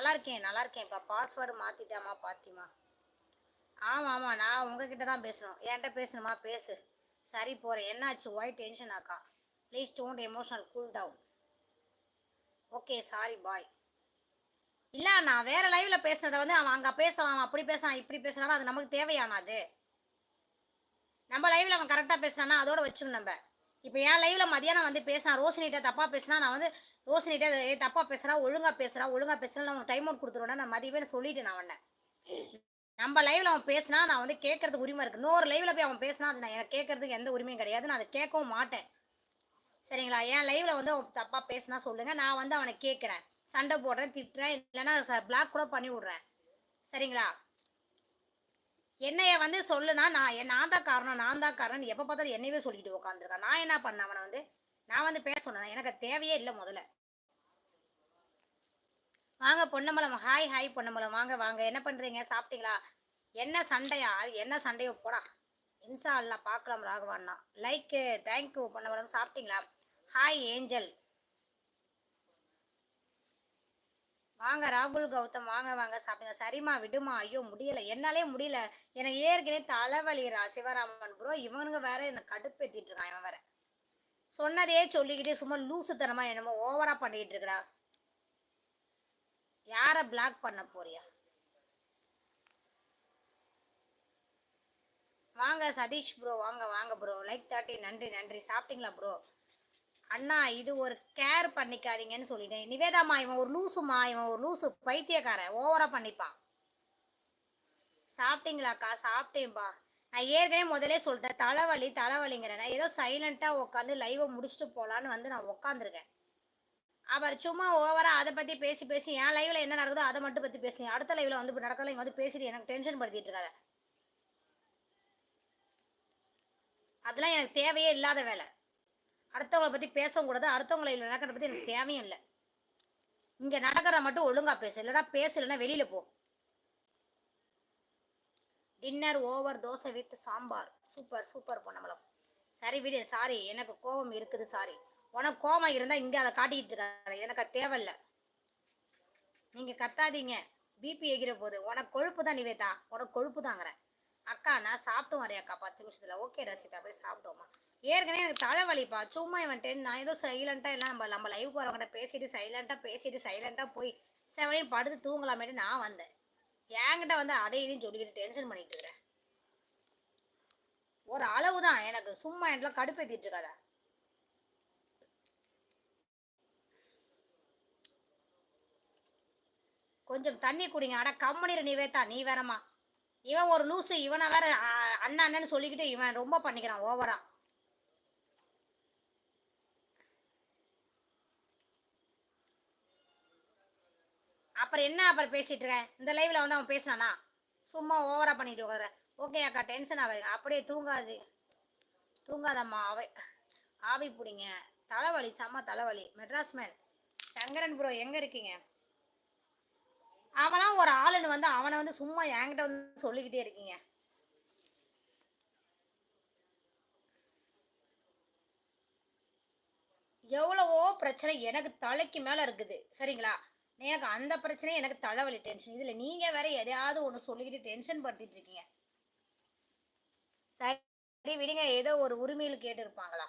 நல்லா இருக்கேன் நல்லா இருக்கேன் இப்போ பாஸ்வேர்டு மாற்றிட்டாமா பாத்திமா. ஆமாம் ஆமாம் நான் உங்ககிட்ட தான் பேசணும். என்கிட்ட பேசணுமா? பேசு. சரி போகிறேன் என்னாச்சு? Why tension ஆக்கா? Please don't emotional cool down okay sorry bye இல்லை நான் வேறு லைவில் பேசுனதை வந்து அவன் அங்கே பேசுவான் அவன் அப்படி பேசுவான் இப்படி பேசுனாலும் அது நமக்கு தேவையானாது நம்ம லைவில் அவன் கரெக்டாக பேசுனானா அதோட வச்சுக்கணும் நம்ம. இப்போ என் லைவில் மதியானம் வந்து பேசினா ரோஷினிகிட்ட தப்பாக பேசினா நான் வந்து ரோஷினிகிட்ட ஏ தப்பாக பேசுகிறா ஒழுங்காக பேசுகிறா ஒழுங்காக பேசுனா நான் டைம் அவுட் கொடுத்துருவேன் நான் மதியமே சொல்லிட்டு நான் அவனை. நம்ம லைவில் அவன் பேசினா நான் வந்து கேட்கறதுக்கு உரிமை இருக்குது இன்னொரு லைவில் போய் அவன் பேசினா அது நான் எனக்கு கேட்கறதுக்கு எந்த உரிமையும் கிடையாது. நான் அதை கேட்கவும் மாட்டேன். சரிங்களா? என் லைவில் வந்து அவன் தப்பாக பேசினா சொல்லுங்கள் நான் வந்து அவனை கேட்குறேன். சண்டை போடுறேன் திட்டுறேன் இல்லைன்னா பிளாக் கூட பண்ணி விட்றேன். சரிங்களா? என்னைய வந்து சொல்லுனா நான் என் நான் தான் காரணம் நான் தான் காரணம் எப்போ பார்த்தாலும் என்னையவே சொல்லிட்டு உட்காந்துருக்கான் நான் என்ன பண்ண அவனை வந்து நான் வந்து பேச சொன்னேன் எனக்கு தேவையே இல்லை முதல்ல. வாங்க பொன்னம்பலம் ஹாய் ஹாய் பொன்னம்பலம். வாங்க வாங்க. என்ன பண்ணுறீங்க சாப்பிட்டீங்களா? என்ன சண்டையா? அது என்ன சண்டையோ? போடா. இன்சா அல்லா பார்க்கலாம் ராகவான்னா லைக்கு தேங்க்யூ பொன்னம்பலம். சாப்பிட்டீங்களா? ஹாய் ஏஞ்சல் வாங்க ராகுல் கௌதம் வாங்க வாங்க சாப்பிடுங்க. சரிம்மா விடுமா ஐயோ முடியல. என்னாலே முடியல. எனக்கு ஏற்கனவே தலைவலிரா சிவராமன் ப்ரோ இவனுங்க வேற என்னை கடுப்பேற்றிட்டு இருக்கான் இவன் வேற. சொன்னதையே சொல்லிக்கிட்டே சும்மா லூசுத்தனமா என்னமோ ஓவரா பண்ணிட்டு இருக்கடா. யாரை பிளாக் பண்ண போறியா? வாங்க சதீஷ் ப்ரோ வாங்க வாங்க ப்ரோ லைக் தேர்ட்டி நன்றி நன்றி. சாப்பிட்டீங்களா ப்ரோ அண்ணா இது ஒரு கேர் பண்ணிக்காதீங்கன்னு சொல்லிட்டேன். நிவேதாமா இவன் ஒரு லூசுமா இவன் ஒரு லூசு பைத்தியக்காரன். ஓவரா பண்ணிப்பான். சாப்பிட்டீங்களாக்கா? சாப்பிட்டேன்பா. நான் ஏற்கனவே முதலே சொல்லிட்டேன். தலைவலி தலைவலிங்கிறேன். நான் ஏதோ சைலண்ட்டாக உட்காந்து லைவை முடிச்சுட்டு போகலான்னு வந்து நான் உட்காந்துருக்கேன் அவர் சும்மா ஓவராக அதை பற்றி பேசி பேசி என் லைவில் என்ன நடக்குதோ அதை மட்டும் பற்றி பேசுங்க அடுத்த லைவில் வந்து இப்போ நடக்கல இங்கே வந்து பேசிட்டு எனக்கு டென்ஷன் படுத்திட்டு இருக்காத. அதெல்லாம் எனக்கு தேவையே இல்லாத வேலை. அடுத்தவங்களை பற்றி பேசவும் கூடாது. அடுத்தவங்களை நடக்கிறத பற்றி எனக்கு தேவையும் இல்லை. இங்கே நடக்கிறத மட்டும் ஒழுங்காக பேசு. இல்லைனா பேசலைன்னா வெளியில் போ. Dinner over dosa with sambar. Super super Ponnambalam. சரி விடு சாரி. எனக்கு கோபம் இருக்குது சாரி. உனக்கு கோபம் இருந்தால் இங்கே அதை காட்டிக்கிட்டு இருக்காது. எனக்கு அது தேவையில்லை. நீங்கள் கத்தாதீங்க. பிபி எகிற போது உனக்கு கொழுப்பு தான் நிவேதா. உனக்கு கொழுப்பு தாங்கிறேன். அக்கா நான் சாப்பிட்டும் வரேன் அக்கா. பத்து நிமிஷத்தில். ஓகே ரசிதா. போய் சாப்பிட்டோமா ஏற்கனவே எனக்கு தலைவலிப்பா. சும்மா இவன் டென் நான் ஏதோ சைலண்ட்டாக எல்லாம் நம்ம நம்ம லைவ் போகிறவங்கிட்ட பேசிட்டு சைலண்ட்டாக பேசிட்டு சைலண்ட்டாக போய் செவனையும் படுத்து தூங்கலாமேட்டு நான் வந்தேன். என்கிட்ட வந்து அதை இதையும் சொல்லிக்கிட்டு டென்ஷன் பண்ணிட்டு இருக்கிறேன் ஒரு அளவு தான் எனக்கு. சும்மா என்கிட்ட கடுப்பேத்திட்டு இருக்காத. கொஞ்சம் தண்ணி குடிங்க. அட கம்மனிரு நிவேதா நீ வேறம்மா. இவன் ஒரு லூசு இவனை வேற அண்ணா அண்ணன்னு சொல்லிக்கிட்டு இவன் ரொம்ப பண்ணிக்கிறான் ஓவரா அப்புறம் என்ன அப்புறம் பேசிகிட்டு இருக்கேன்? இந்த லைவில் வந்து அவன் பேசினானா? சும்மா ஓவராக பண்ணிட்டு உட்கார ஓகே அக்கா டென்ஷன் ஆகாது. அப்படியே தூங்காது. தூங்காதம்மா அவை ஆவி பிடிங்க. தலைவலி செம்ம தலைவலி. மெட்ராஸ் மேன் சங்கரன் ப்ரோ எங்கே இருக்கீங்க? அவனாம் ஒரு ஆளுன்னு வந்து அவனை வந்து சும்மா என்கிட்ட வந்து சொல்லிக்கிட்டே இருக்கீங்க. எவ்வளவோ பிரச்சனை எனக்கு தலைக்கு மேலே இருக்குது. சரிங்களா? எனக்கு அந்த பிரச்சனை எனக்கு தலைவலி டென்ஷன் இதில் நீங்கள் வேற எதையாவது ஒன்று சொல்லிக்கிட்டு டென்ஷன் படுத்திட்டு இருக்கீங்க. சரி விடுங்க ஏதோ ஒரு உரிமையில் கேட்டிருப்பாங்களா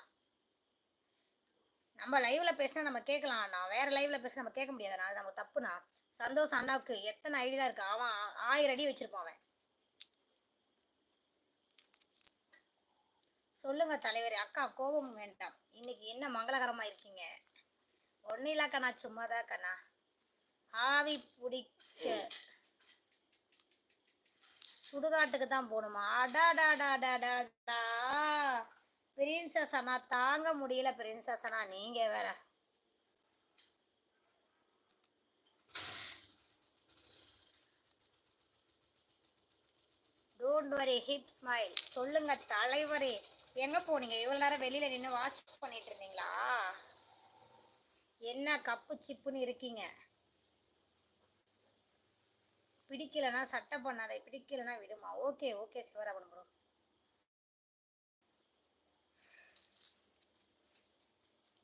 நம்ம லைவ்ல பேசினா நம்ம கேட்கலாம். நான் வேற லைவ்ல பேசினா நம்ம கேட்க முடியாதுண்ணா அது நம்ம தப்புண்ணா? சந்தோஷ் அண்ணாவுக்கு எத்தனை ஐடி தான் இருக்கு? அவன் ஆயிரம் அடி வச்சிருப்பான் அவன். சொல்லுங்க தலைவர் அக்கா கோபம் வேண்டாம். இன்னைக்கு என்ன மங்களகரமா இருக்கீங்க? ஒன்னும் இல்லக்கண்ணா கண்ணா ஆவி பிடிக்க. சுடுகாட்டுக்கு தான் போகணுமா? அடாடாடாடாடாடா. பிரின்சஸ் அண்ணா தாங்க முடியல பிரின்சஸ் அண்ணா நீங்க வேற. டோன்ட் வரி ஹிப் ஸ்மைல் சொல்லுங்க தலைவரே. எங்க போனீங்க? இவ்வளவு நேரம் வெளியில நின்று வாட்ச் பண்ணிட்டு இருந்தீங்களா? என்ன கப்பு சிப்புன்னு இருக்கீங்க? பிடிக்கலனா சட்டை பண்ணாத பிடிக்கலனா விடுமா? ஓகே ஓகே சிவராமன் ப்ரோ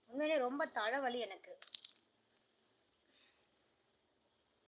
உண்மையிலே ரொம்ப தலைவலி எனக்கு.